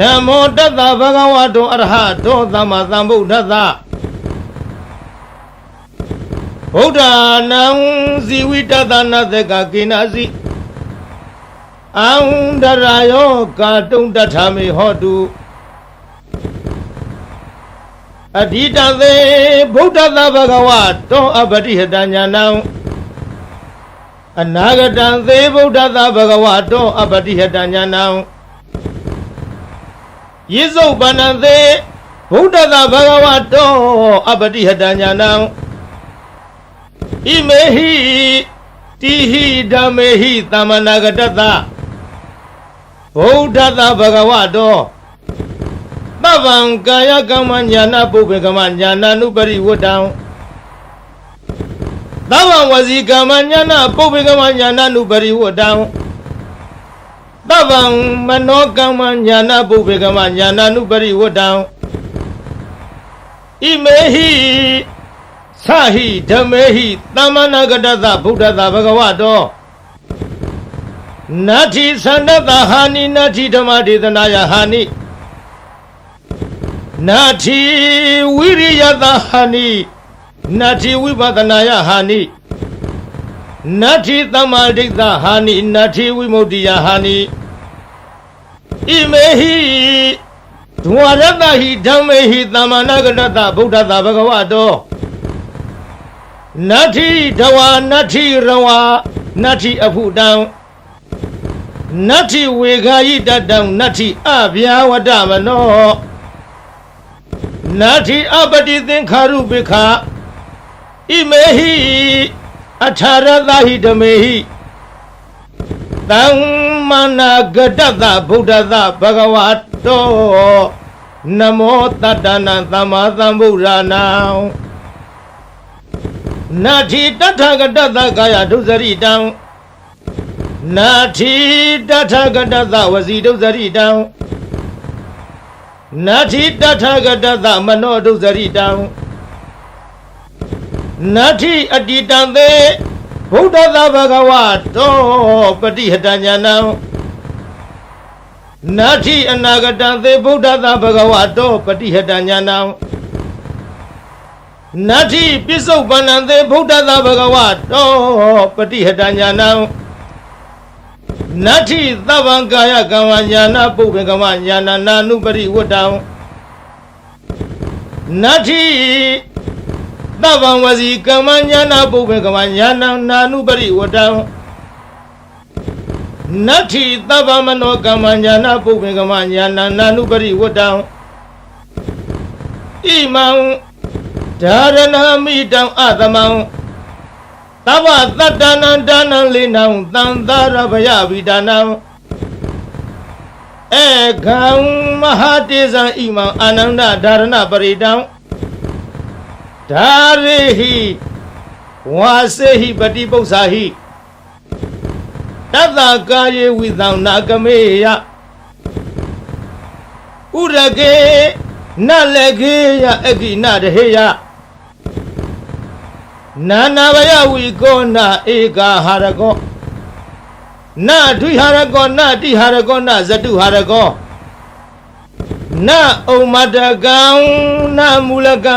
နမောတတ္တဗဂဝတောအရဟတောသမ္မာသမ္ဗုဒ္ဓတ္တဗုဒ္ဓနံဇီဝိတတနာသကကိနာစီအံဒရာယောကာတုံတထာမေဟောတုအဓိတသေဗုဒ္ဓတဗဂဝတောအပတိဟတညာနံအနာဂတံသေဗုဒ္ဓတဗဂဝတောအပတိဟတညာနံ ယေစုပန္နသေဗုဒ္ဓတဗဂဝတောအပတိဟတညာနံဣမေဟိတိဟိဓမ္မေဟိသမ္မနာဂတတဗုဒ္ဓတဗဂဝတောသဗ္ဗံကာယကမ္မညာနာပုပ္ပေကမ္မညာနာနုပရိဝတ္တံသဗ္ဗံဝစီကမ္မညာနာပုပ္ပေကမ္မညာနာနုပရိဝတ္တံ သဗ္ဗံမနောကမ္မညာနာပုပ္ပေကမ္မညာနာနုပရိဝတ္တံဣမေဟိသဟိဓမ္မေဟိသမ္မနာဂတသဗုဒ္ဓသာဘဂဝတောနတ္ထိသန္တတဟာနိနတ္ထိဓမ္မဒေသနာယဟာနိနတ္ထိဝိရိယတဟာနိနတ္ထိဝိပဿနာယဟာနိနတ္ထိသမ္မာဒိဋ္ဌဟာနိနတ္ထိဝိမု ക്തി ယဟာနိ ဣမေဟိဒဝရတဟိဓမ္မေဟိသမ္မာနာဂတတဗုဒ္ဓသာဘဂဝတောနတ္ထိဒဝနတ္ထိရဝနတ္ထိအဖုတံနတ္ထိဝေခာယိတတံနတ္ထိအဗျာဝတမနောနတ္ထိအပတိသင်္ခါရုပိခာဣမေဟိအထာရသဟိဓမေဟိ သမ္မာနာဂတတဗုဒ္ဓသဘဂဝတောနမောတတ္တနာသမ္မာသမ္ဗုဒ္ဓနာနာတိတထဂတသကာယဒုစရိတံနာတိတထဂတသဝစီဒုစရိတံနာတိတထဂတသမနောဒုစရိတံနာတိအတိတံသေ ဗုဒ္ဓသာဘဂဝတောပฏิဟတညာနံနာတိအနာဂတံသေဗုဒ္ဓသာဘဂဝတောပฏิဟတညာနံနတ္ထိပစ္စုပန္နံသေဗုဒ္ဓသာဘဂဝတောပฏิဟတညာနံနတ္ထိသဗ္ဗံကာယကမ္မညာနာပုပ္ပေကမ္မညာနာနာနုပရိဝတ္တံနတ္ထိ သဗ္ဗံဝစီကမ္မညာနာပုပ္ပေကမ္မညာနာနာနုပရိဝတ္တံနတ္ထိသဗ္ဗမနောကမ္မညာနာပုပ္ပေကမ္မညာနာနာနုပရိဝတ္တံဣမံဒါရဏမိတံအသမံသဗ္ဗတတ္တနံဒါနံလိနံသံသာရဗယဝိဒါနံဧကံမဟာတေဇံဣမံအာနန္ဒဒါရဏပရိတံ ဒါရိဟိဝါစေဟိပတိပု္ပ္ပာဟိတတ္တကာယေဝိသံနာကမေယဥရကေနလကေယအကိနတဟေယနာနာဘယဝိကောနာဧကာဟာရကောနဒွိဟာရကောနတိဟာရကောနဇတုဟာရကောနဩမတကံနမူလကံ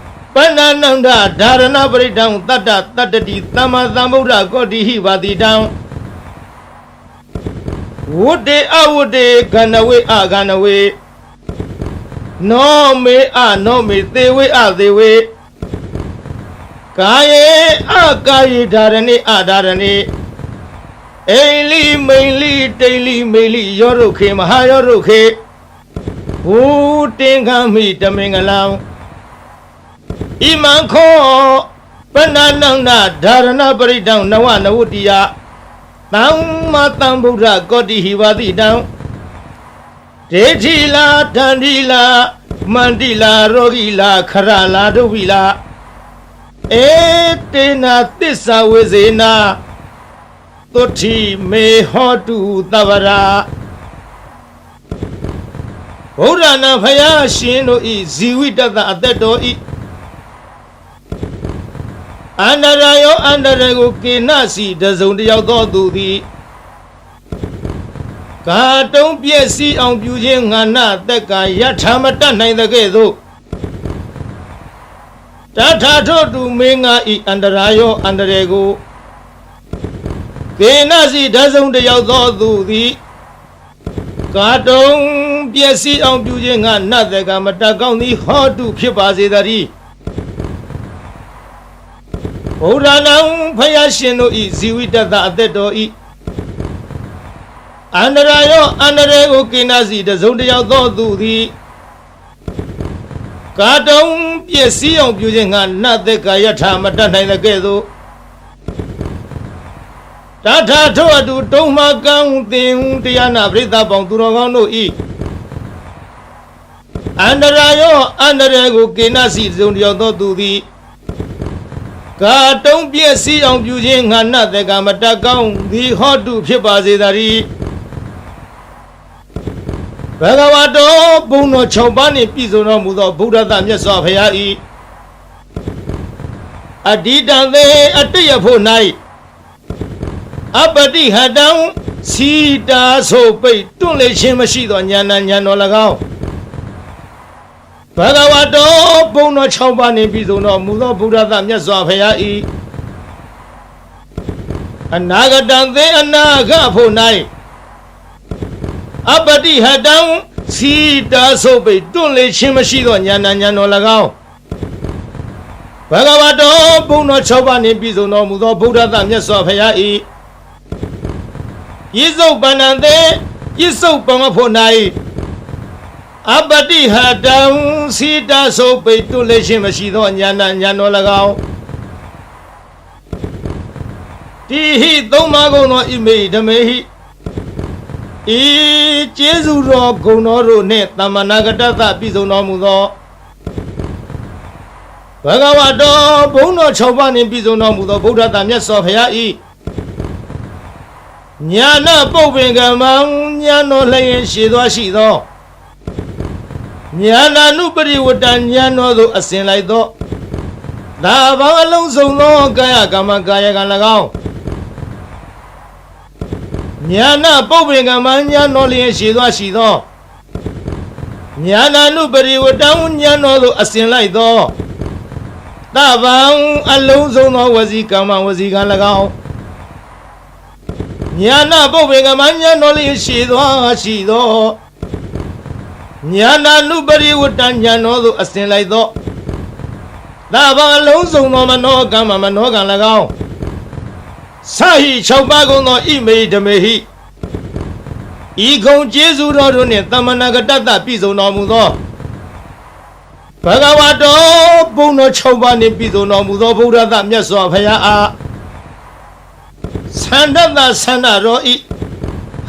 ပဏ္ဏနန္ဒဓာရဏပရိတံတတ္တတတ္တတိသမ္မာသမ္ဗုဒ္ဓကောတိဟိပါတိတံဝုတေအဝုတေခဏဝေအခဏဝေနောမေအနောမေသေဝေအသေဝေကာယေအကာယေဓာရဏိအဓာရဏိအိလိမိန်လိတိန်လိမိန်လိယောရုခေမဟာယောရုခေဘူတင်ခံမိတမင်္ဂလံ ဣမံခောပဏ္ဏနန္ဒဓာရဏပရိတံနဝနဝတ္တိယသမ္မာသမ္ဗုဒ္ဓကောတိဟိဝတိတံဒေထိလာတန္တိလာမန္တိလာရောဂီလာခရလာဒုဝိလာအေတေနာသစ္စာဝေဇေနာသုတိမေဟောတုတဗရာဘုရားနာဖယားရှင်တို့ဤဇီဝိတတအသက်တော်ဤ အန္တရာယောအန္တရာကိုကေနစီတစုံတစ်ယောက်သောသူသည်ကာတုံးပြည့်စည်အောင်ပြုခြင်းငါနတက်ကယထာမတတ်နိုင်တဲ့ကဲ့သို့တထာထောတုမင်းငါဤအန္တရာယောအန္တရာကိုကေနစီတစုံတစ်ယောက်သောသူသည်ကာတုံးပြည့်စည်အောင်ပြုခြင်းငါနတက်ကမတတ်ကောင်းသည်ဟောတုဖြစ်ပါစေတည်း ဘုရားနာဖယားရှင်တို့ဤဇီဝိတတအသက်တော်ဤအန္တရာယောအန္တရာကိုကိနာစီတစုံတစ်ယောက်သောသူသည်ကာတုံပြည့်စည်အောင်ပြုခြင်းငါနတ်သက်ကာယထာမတတ်နိုင်တဲ့ကဲ့သို့တထာထောအတူတုံးမကံသင်တရားနာပရိသတ်ပေါင်းသူတော်ကောင်းတို့ဤအန္တရာယောအန္တရာကိုကိနာစီတစုံတစ်ယောက်သောသူသည် ကာတုံးပြည့်စည်အောင်ပြုခြင်းငါနတ်သက်ကာမတတ်ကောင်းသည်ဟောတုဖြစ်ပါစေတည်းဘဂဝတောဘုံတော်6ပါးနှင့်ပြည့်စုံတော်မူသောဗုဒ္ဓသမြတ်စွာဘုရား၏အတ္တိတံသေအတ္တယဖို့၌အပတိဟတံစီတာဆိုပိတ်တွန့်လေခြင်းမရှိသောဉာဏ်ဉာဏ်တော်၎င်း ဘဂဝတောဘုံတော်6ပါးနှင့်ပြည့်စုံတော်မူသောဗုဒ္ဓသမြတ်စွာဘုရား၏အနာဂတံသေအနာဂဖို့၌အပတိဟတံစီတာဆိုပိတ်တွန့်လေခြင်းမရှိသောဉာဏ်ဉာဏ်တော်၎င်းဘဂဝတောဘုံတော်6ပါးနှင့်ပြည့်စုံတော်မူသောဗုဒ္ဓသမြတ်စွာဘုရား၏ယိစုတ်ပန္နံသေယိစုတ်ပမဖို့၌ အပတိဟတံစီတာဆိုပိတ်တွန့်လေခြင်းမရှိသောဉာဏ်ဉာဏ်တော်၎င်းတိဟိသုံးပါးကုန်သောဣမေဓမေဟိဤကျေးဇူးတော်ဂုဏ်တော်တို့နှင့်တမ္မနာကတ္တသပြည့်စုံတော်မူသောဘဂဝတောဘုန်းတော်6ပါးနှင့်ပြည့်စုံတော်မူသောဗုဒ္ဓတာမြတ်စွာဘုရားဤညာနာပုပ္ပင်ကမံညာတော်လျင်ရှိသောရှိသော ညာနာနုပရိဝတ္တညာတော်သို့အစဉ်လိုက်သောဒါဘာအလုံးစုံသောကာယကမ္မကာယကံ၎င်းညာနာပုပ္ပင်ကမညာတော်လျင်ရှိသောရှိသောညာနာနုပရိဝတ္တံညာတော်သို့အစဉ်လိုက်သောတဗံအလုံးစုံသောဝစီကမ္မဝစီကံ၎င်းညာနာပုပ္ပင်ကမညာတော်လျင်ရှိသောရှိသော ညာနာနုပရိဝတ္တညာတော်သို့အစဉ်လိုက်သောတဗံအလုံးစုံသောမနောကမ္မမနောကံ၎င်းစာဟိ6ပါးကုန်သောဣမေဓမေဟိဤကုံကျေးဇူးတော်တို့နှင့်တမနာကတ္တပြည့်စုံတော်မူသောဘဂဝတောဘုံတော်6ပါးနှင့်ပြည့်စုံတော်မူသောဗုဒ္ဓသမြတ်စွာဘုရားအားသန္တတသန္တရောဤ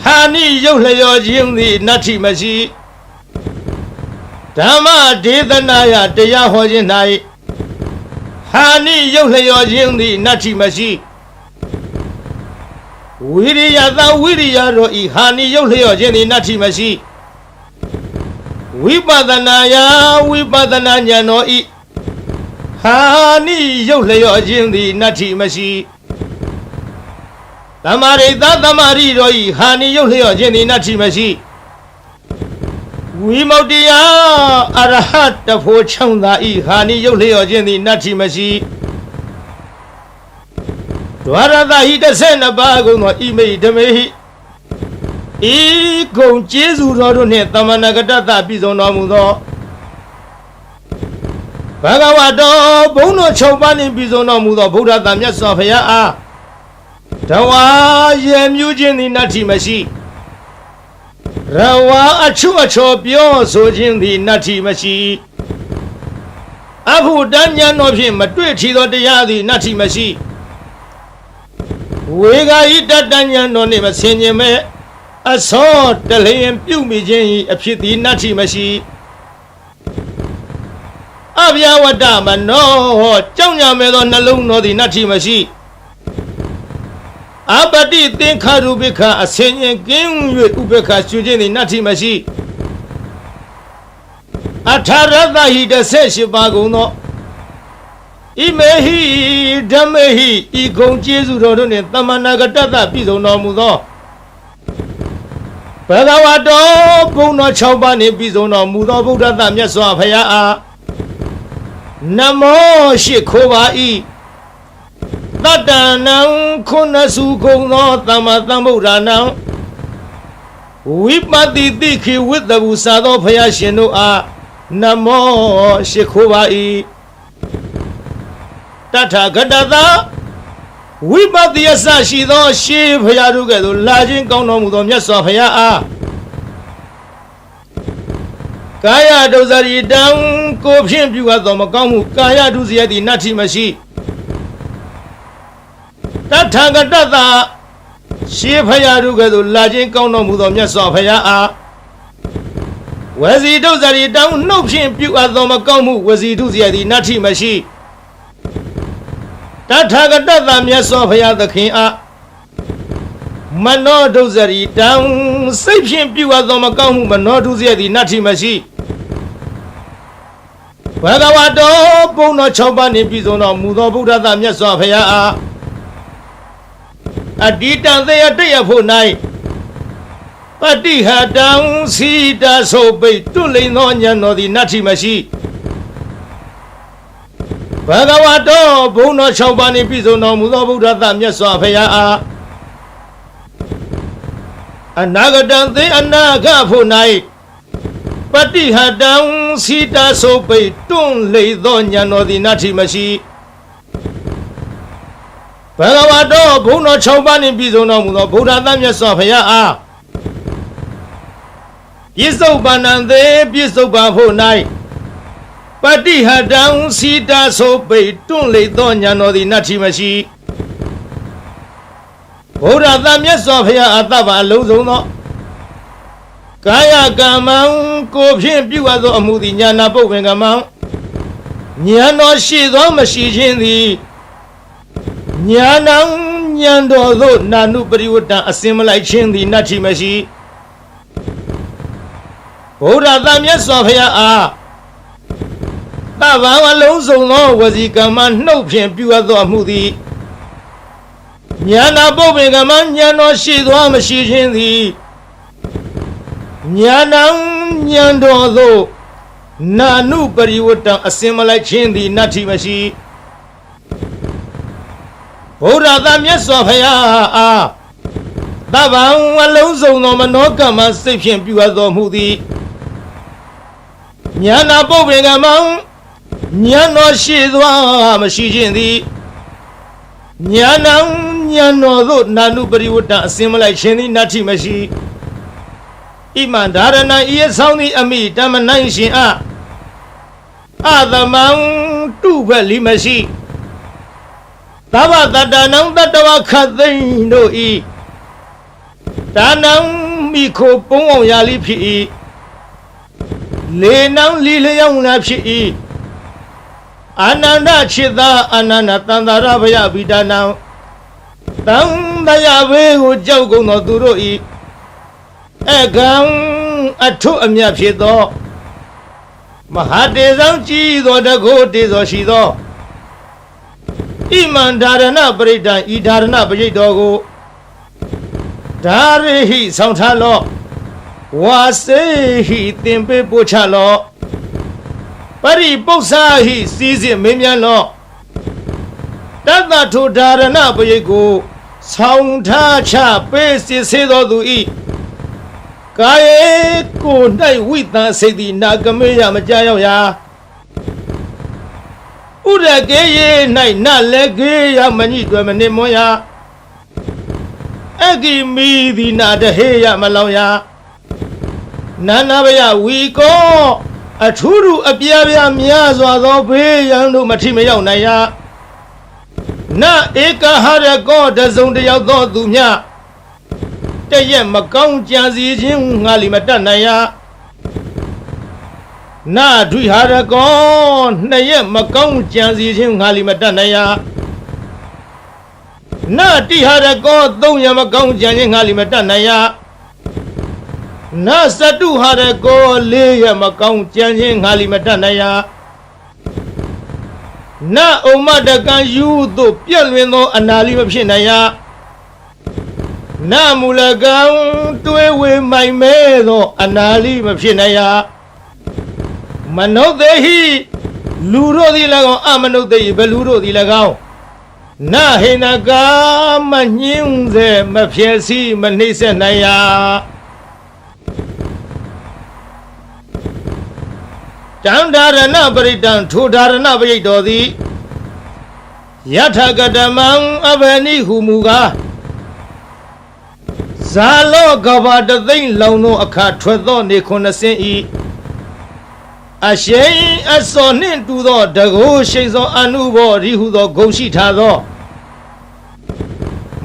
ဟာနိရုပ်လျော်ခြင်းသည်နတ္ထိမရှိ ဓမ္မဒေသနာယတရားဟောခြင်း၌ဟာနိရုပ်လျော်ခြင်းသည်နတ္ထိမရှိဝိရိယသာဝိရိယတို့ဤဟာနိရုပ်လျော့ခြင်းသည်နတ္ထိမရှိဝိပဿနာယဝိပဿနာဉာဏ်တော်ဤဟာနိရုပ်လျော့ခြင်းသည်နတ္ထိမရှိသမာရိသသမာရိတို့ဤဟာနိရုပ်လျော့ခြင်းသည်နတ္ထိမရှိ ဝိမု ക്തി ယအရဟတဖို့ချောင်းသာဤဟာနိရုပ်လျော့ခြင်းသည်နတ္ထိမရှိဒွါရသဟိ32ပါးကုန်သောဣမိဓမေဟိဤကုံကျေးဇူးတော်တို့နှင့်တမနာကတ္တပြည့်စုံတော်မူသောဘဂဝတောဘုန်းတော်၆ပါးနှင့်ပြည့်စုံတော်မူသောဗုဒ္ဓတန်မြတ်စွာဘုရားအားတဝါရေမြူးခြင်းသည်နတ္ထိမရှိ ရဝါအချွတ်အချော်ပြောဆိုခြင်းသည်နတ်ထီမရှိအဘုဒ္ဓဉာဏ်တော်ဖြင့်မတွေ့ထီသောတရားသည်နတ်ထီမရှိဝေဂာဤတတဉာဏ်တော်နှင့်မဆင်ခြင်မဲ့အသောတလျင်ပြုမိခြင်းဤအဖြစ်သည်နတ်ထီမရှိအဗျာဝတ္တမနောကြောင့်ညာမဲ့သောနှလုံးတော်သည်နတ်ထီမရှိ အပတိသင်္ခါရုပိခအစင်ရင်ကင်း၍ဥပေက္ခရှုခြင်းသည်နတ္ထိမရှိအထာရတဟိတဆက်ရှိပါကုန်သောဣမေဟိဓမ္မေဟိဤကုံကျေးဇူးတော်တို့နှင့်တမနာကတ္တပြည့်စုံတော်မူသောဘဂဝတောဘုံတော်6ပါးနှင့်ပြည့်စုံတော်မူသောဗုဒ္ဓတမြတ်စွာဘုရားအားနမောရှိခိုးပါ၏ တတ္တနံခုနစုကုံသောသမ္မာသမ္ဗုဒ္ဓနံဝိပတိတိခိဝိတ္တဘူစာသောဘုရားရှင်တို့အားနမောရှိခိုးပါ၏တထာဂတသာဝိပတိယဆရှိသောရှေးဘုရားတို့ကဲ့သို့လာခြင်းကောင်းတော်မူသောမြတ်စွာဘုရားအားကာယဒုစရိတံကိုဖြင့်ပြုအပ်သောမကောင်းမှုကာယဒုစရိုက်သည်နတ္ထိမရှိ တထာဂတသာရှေးဘုရားတို့ကဲ့သို့လာခြင်းကောင်းတော်မူသောမြတ်စွာဘုရားအားဝစီဒုစရိတံနှုတ်ဖြင့်ပြုအပ်သောမကောင်းမှုဝစီဒုစရိုက်သည်နတ္ထိမရှိတထာဂတသာမြတ်စွာဘုရားသခင်အားမနောဒုစရိတံစိတ်ဖြင့်ပြုအပ်သောမကောင်းမှုမနောဒုစရိုက်သည်နတ္ထိမရှိဘဂဝတောဘုံတော်6ပါးနှင့်ပြည့်စုံတော်မူသောဗုဒ္ဓသာမြတ်စွာဘုရားအား အတ္တိတံသေယတရဖို့၌ပတိဟတံစီတဆိုပိတ်တွလိန်သောဉာဏ်တော်သည်နတ္ထိမရှိဘဂဝတောဘုံတော်6ပါးနှင့်ပြည့်စုံတော်မူသောဗုဒ္ဓသာမြတ်စွာဘုရားအားအနာဂတံသေအနာဂဖို့၌ပတိဟတံစီတဆိုပိတ်တွန့်လေသောဉာဏ်တော်သည်နတ္ထိမရှိ ဘဂဝတောဘုံတော်6ပါးနှင့်ပြည့်စုံတော်မူသောဗုဒ္ဓသားမြတ်စွာဘုရားအားပြစ္ဆုတ်ပန္နံသေးပြစ္ဆုတ်ပါဖို့၌ပတိဟတံစီတဆိုပိတ်တွန့်လေသောဉာဏ်တော်သည်နတ္ထိမရှိဘုရားသားမြတ်စွာဘုရားအတ္တပါအလုံးစုံသောကာယကမ္မံကိုဖြင့်ပြုအပ်သောအမှုသည်ညာနာပုပ္ပင်ကမ္မံညာတော်ရှိသောမရှိခြင်းသည် ညာနံဉာဏ်တော်သို့နာနုပရိဝတ္တအစင်မလိုက်ခြင်းသည်နတ္ထိမရှိဘုရားသမြတ်စွာဘုရားအားတဗ္ဗံအလုံးစုံသောဝစီကမ္မနှုတ်ဖြင့်ပြုအပ်သောအမှုသည်ညာနာပုပ္ပင်ကမ္မညာတော်ရှိသောမရှိခြင်းသည်ညာနံဉာဏ်တော်သို့နာနုပရိဝတ္တအစင်မလိုက်ခြင်းသည်နတ္ထိမရှိ ဘုရားသာမြတ်စွာဘုရားအားတဗ္ဗံအလုံးစုံသောမနောကမ္မစိတ်ဖြင့်ပြုအပ်တော်မူသည်ညာနာပုပ္ပေကမံဉာဏ်တော်ရှိသွားမရှိခြင်းသည်ညာနံဉာဏ်တော်သို့နာနုပရိဝတ္တအစင်မလိုက်ခြင်းသည်နတ္ထိမရှိဣမံဒါရဏဤအဆောင်သည်အမိတမနိုင်ရှင်အအသမံတုဖက်လီမရှိ သဗ္ဗတတ္တနံတတဝခတ်သိမ့်တို့ဤဒါနံမိခိုပုံအောင်ရာလိဖြစ်၏လေနံလီလျောင်းနာဖြစ်၏အာနန္ဒချစ်သာအာနန္ဒတန္တရဘယဗိဒာနံတံတယဘေကိုကြောက်ကုန်သောသူတို့ဤအကံအထုအမြတ်ဖြစ်သောမဟာတေဇံကြည်သောတကုတေဇောရှိသော ဣမန္ဒာရဏပရိဒံဤဒါရဏပရိတ်တော်ကိုဒါရိဟိဆောင်ထားလော့ဝါစေဟိသင်ပေးပို့ချလော့ပရိပု္ပ္ပာဟိစီစဉ်မင်းမြန်းလော့တတ္တထုဒါရဏပရိတ်ကိုဆောင်ထားချပေးစစ်ဆေးတော်သူဤကာယေကို၌ဝိတံစိတ်သည်နာကမေယမကြရောက်ရာ ဥရကေယေ၌နလက်ကေယမညိတွယ်မနေမွန်ရာအဂိမီသည်နာတဟေယမလောင်ရာနာနာဘယဝီကောအထူးထူအပြားပြားများစွာသောဘေးရန်တို့မထိမရောက်နိုင်ရာနဧကဟရကောတစုံတယောက်သောသူမြတရက်မကောင်းကြံစီခြင်းငါလီမတတ်နိုင်ရာ နာဒွိဟာရကောနှစ်ရက်မကောင်းကြံစီခြင်းငါလီမတတ်နိုင်ရနာတိဟာရကောသုံးရက်မကောင်းကြံခြင်းငါလီမတတ်နိုင်ရနာစတုဟာရကောလေးရက်မကောင်းကြံခြင်းငါလီမတတ်နိုင်ရနာဥမ္မတကံယူသို့ပြက်လွင်သော အနာလီမဖြစ်နိုင်ရနာမူလကံတွေးဝေမိုင်မဲသော အနာလီမဖြစ်နိုင်ရ မနုဿေဟိလူတို့သည်၎င်းအမနုဿေဟိဘလူတို့သည်၎င်းနဟိနကာမညင်းစေမဖြစ်စီမနှိမ့်ဆက်နိုင်ရာတံဒါရဏပရိတံထိုဒါရဏပရိတ်တော်သည်ယထကတမံအဘနိဟုမူကားဇာလောကဘာတသိမ့်လောင်သောအခါထွက်သောနေခုနှစ်စင်းဤ အရှိန်အစောနှင့်တူသောတကိုးရှိန်သောအနုဘောရိဟုသောဂုံရှိထားသော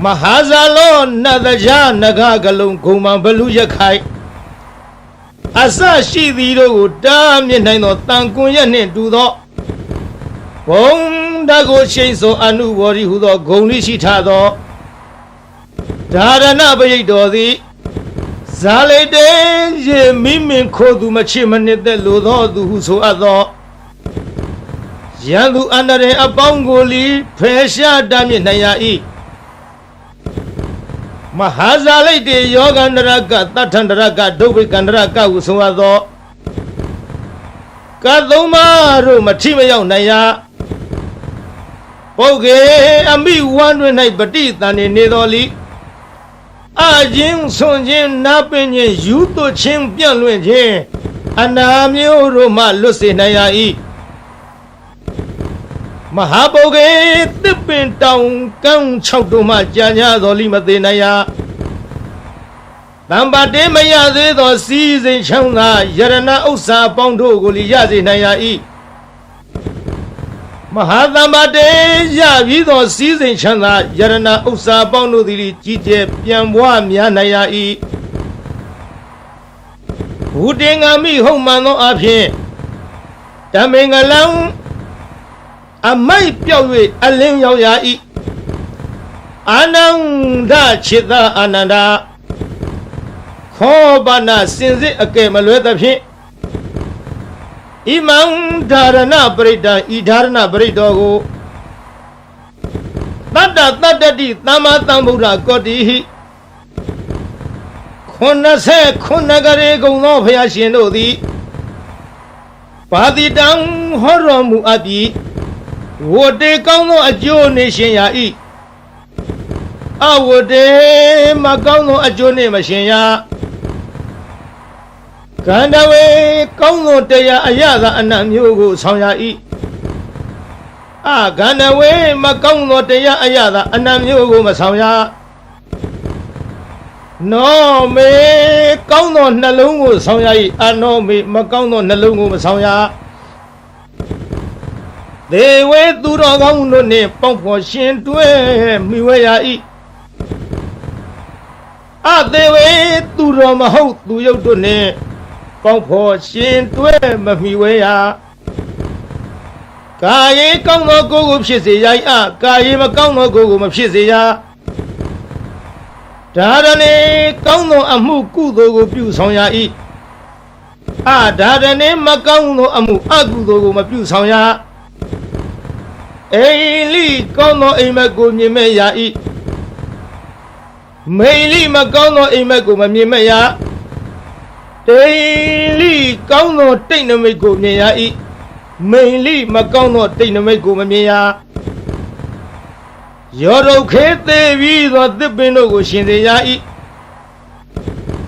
မဟာဇာလောနတ်တကြားနဂကလုံးဂုံမံဘလူရခိုင်အစရှိသည်တို့ကိုတားမြစ်နိုင်သောတန်ကွန်ရက်နှင့်တူသောဘုံတကိုးရှိန်သောအနုဘောရိဟုသောဂုံလိရှိထားသောဒါရဏပရိတ်တော်သည် ဇာလေတေရေမိမင်ခိုသူမချစ်မနစ်သက်လိုသောသူဟုဆိုအပ်သောရန်သူအန္တရေအပေါင်းကိုလီဖယ်ရှားတမ်းမြစ်နိုင်ရ၏မဟာဇာလိတ်တေယောဂန္တရကတထန္တရကဒုဗ္ဗေကန္တရကဟုဆိုအပ်သောကသုံးပါးတို့မထိမရောက်နိုင်ရပုတ်ကေအမိဝမ်းတွင်၌ပဋိသန္ဓေနေတော်လီ အချင်းဆွန်ချင်းနာပင်ချင်းယူသွချင်းပြန့်လွင့်ခြင်းအနာမျိုးတို့မှလွတ်စေနိုင်ရ၏မဟာပုဂ္ဂေတစ်ပင်တောင်ကန်း၆တို့မှကြာညာတော်လိမသေးနိုင်ရတံပါတေမရသေးသော စီးစိမ်ချမ်းသာယရဏဥစ္စာအပေါင်းတို့ကိုလီရစေနိုင်ရ၏ မဟာသမ္ပါတေရပြီးသောစီးစိမ်ချမ်းသာယရဏဥစ္စာအပေါင်းတို့သည်ကြီးကျယ်ပြန်ပွားများနိုင်ရ၏ဘုတင်္ဂမိဟုတ်မှန်သောအဖြစ်ဓမ္မင်္ဂလံအမိုက်ပြောက်၍အလင်းရောက်ရ၏အာနန္ဒခြေသာအာနန္ဒာခောပနာစင်စစ်အကဲမလွဲသဖြင့် ဣမံဓာရဏပရိဒံဤဓာရဏပရိတောကိုတတ္တတတ္တတိသမ္မာသမ္ဗုဒ္ဓကောတိဟိခုနှစ်ဆက်ခုနှစ်ကလေးကုံသောဖျားရှင်တို့သည်ပါတိတံဟောတော်မူအပ်ပြီးဝတေကောင်းသောအကျိုးနေရှင်ရာ၏အဝတေမကောင်းသောအကျိုးနေမရှင်ရာ ကန္တဝေကောင်းသောတရားအရသာအနတ်မျိုးကိုဆောင်ရ၏အကန္တဝေမကောင်းသောတရားအရသာအနတ်မျိုးကိုမဆောင်ရနောမေကောင်းသောနှလုံးကိုဆောင်ရ၏အနောမေမကောင်းသောနှလုံးကိုမဆောင်ရဒေဝေသူတော်ကောင်းတို့နှင့်ပေါင်းဖော်ရှင်တွဲမိဝဲရ၏အသေးဝေသူတော်မဟုတ်သူရုပ်တို့နှင့် ပေါင်းဖော်ရှင်တွဲမမိဝဲရကာယေကောင်းသောကိုယ်ကိုဖြစ်စေရ၏အကာယေမကောင်းသောကိုယ်ကိုမဖြစ်စေရဒါရဏေကောင်းသောအမှုကုသိုလ်ကိုပြုဆောင်ရ၏အဒါရဏေမကောင်းသောအမှုအကုသိုလ်ကိုမပြုဆောင်ရအိလိကောင်းသောအိမ်မက်ကိုမြင်မဲ့ရ၏မိလိမကောင်းသောအိမ်မက်ကိုမမြင်မဲ့ရ တိလိကောင်းသောတိတ်နမိတ်ကိုမြင်ရ၏မိလိမကောင်းသောတိတ်နမိတ်ကိုမမြင်ရယောရုခေသေးပြီးသောသစ်ပင်တို့ကိုရှင်စေရ၏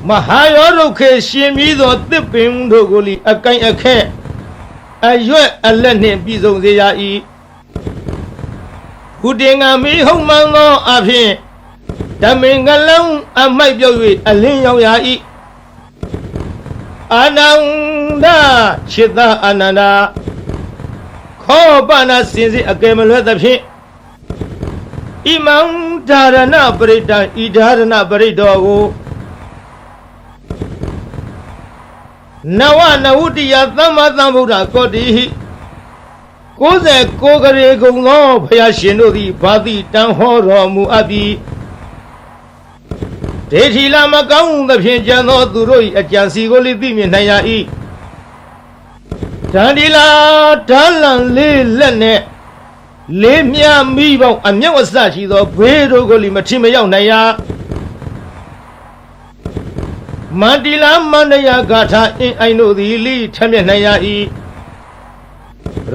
မဟာယောရုခေရှင်ပြီးသောသစ်ပင်တို့ကိုလီအကိုင်အခက်အရွက်အလက်နှင့်ပြည်စုံစေရ၏ခုတင်ငါမီဟုံမှန်သောအဖြစ်ဓမ္မင်္ဂလံအမိုက်ပြောက်၍အလင်းရောက်ရ၏ အာနန္ဒခြေသာအာနန္ဒာခောပနာစင်စစ်အကယ်မလွဲသဖြင့်ဣမံဓာရဏပရိတံဤဓာရဏပရိတောကိုနဝနဝုတ္တိယသမ္မာသမ္ဗုဒ္ဓကောတိဟိ69ကရေကုံသောဘုရားရှင်တို့သည်ဘာတိတန်ဟောတော်မူအပ်သည် ဒေထီလာမကောင်းသဖြင့်ကြံသောသူတို့၏အကြံစီကိုလည်းသိမြင်နိုင်ရ၏ဒန္ဒီလာဓာလံလေးလက်နဲ့လေးမြမိပေါင်းအမျက်ဝဆရှိသောဘေးတို့ကိုလည်းမထင်မရောက်နိုင်ရမန္တိလာမန္တရာဂါထာအင်းအိုင်တို့သည်လိထမျက်နိုင်ရ၏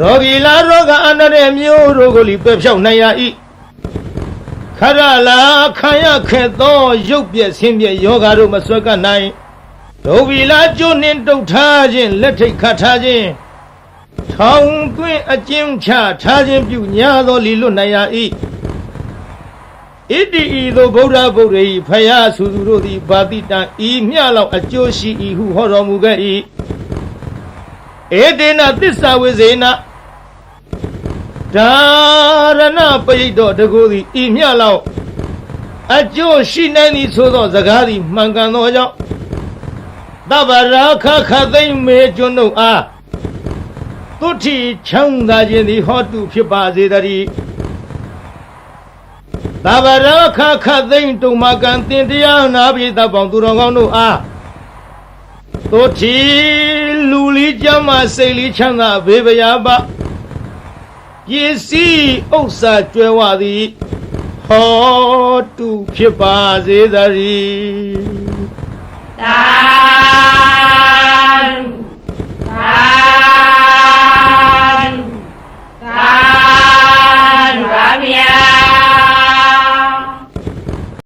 ရောဂီလာရောဂအန္တရာယ်မျိုးတို့ကိုလည်းပယ်ဖြောက်နိုင်ရ၏ ခရလာခံရခဲ့သောရုပ်ပြက်ဆင်းပြက်ယောဂါတို့မဆွဲကပ်နိုင်ဒုဗီလာကျွနှင်းတုတ်ထားခြင်းလက်ထိတ်ခတ်ထားခြင်းထောင်သွင်းအကျဉ်းချထားခြင်းပြုညာသောလီလွတ်နိုင်ရ၏ဣတိဤသို့ဗုဒ္ဓဗုဒ္ဓ၏ဖယားဆူသူတို့သည်ဗာတိတံဤမြလောက်အကျိုးရှိ၏ဟုဟောတော်မူခဲ့၏ဧတေနသစ္စာဝိဇေန ဒါရဏပရိတ်တော်တကူသည်ဤမြလောက်အကျိုးရှိနိုင်သည်ဆိုသောစကားသည်မှန်ကန်သောကြောင့်တဗ္ဗရာခခသိမ့်မေကျွန်းတို့အားတုထိချမ်းသာခြင်းသည်ဟောတုဖြစ်ပါစေတည်းသဗ္ဗရာခခသိမ့်တုံမကံတင်တရားနာပိသပေါင်းသူတော်ကောင်းတို့အားတုထိလူလီကျမ်းမစိတ်လီချမ်းသာဘေးပရာပ ပစ္စည်းဥစ္စာကျွဲဝသည်ဟောတုဖြစ်ပါစေသတည်းသာ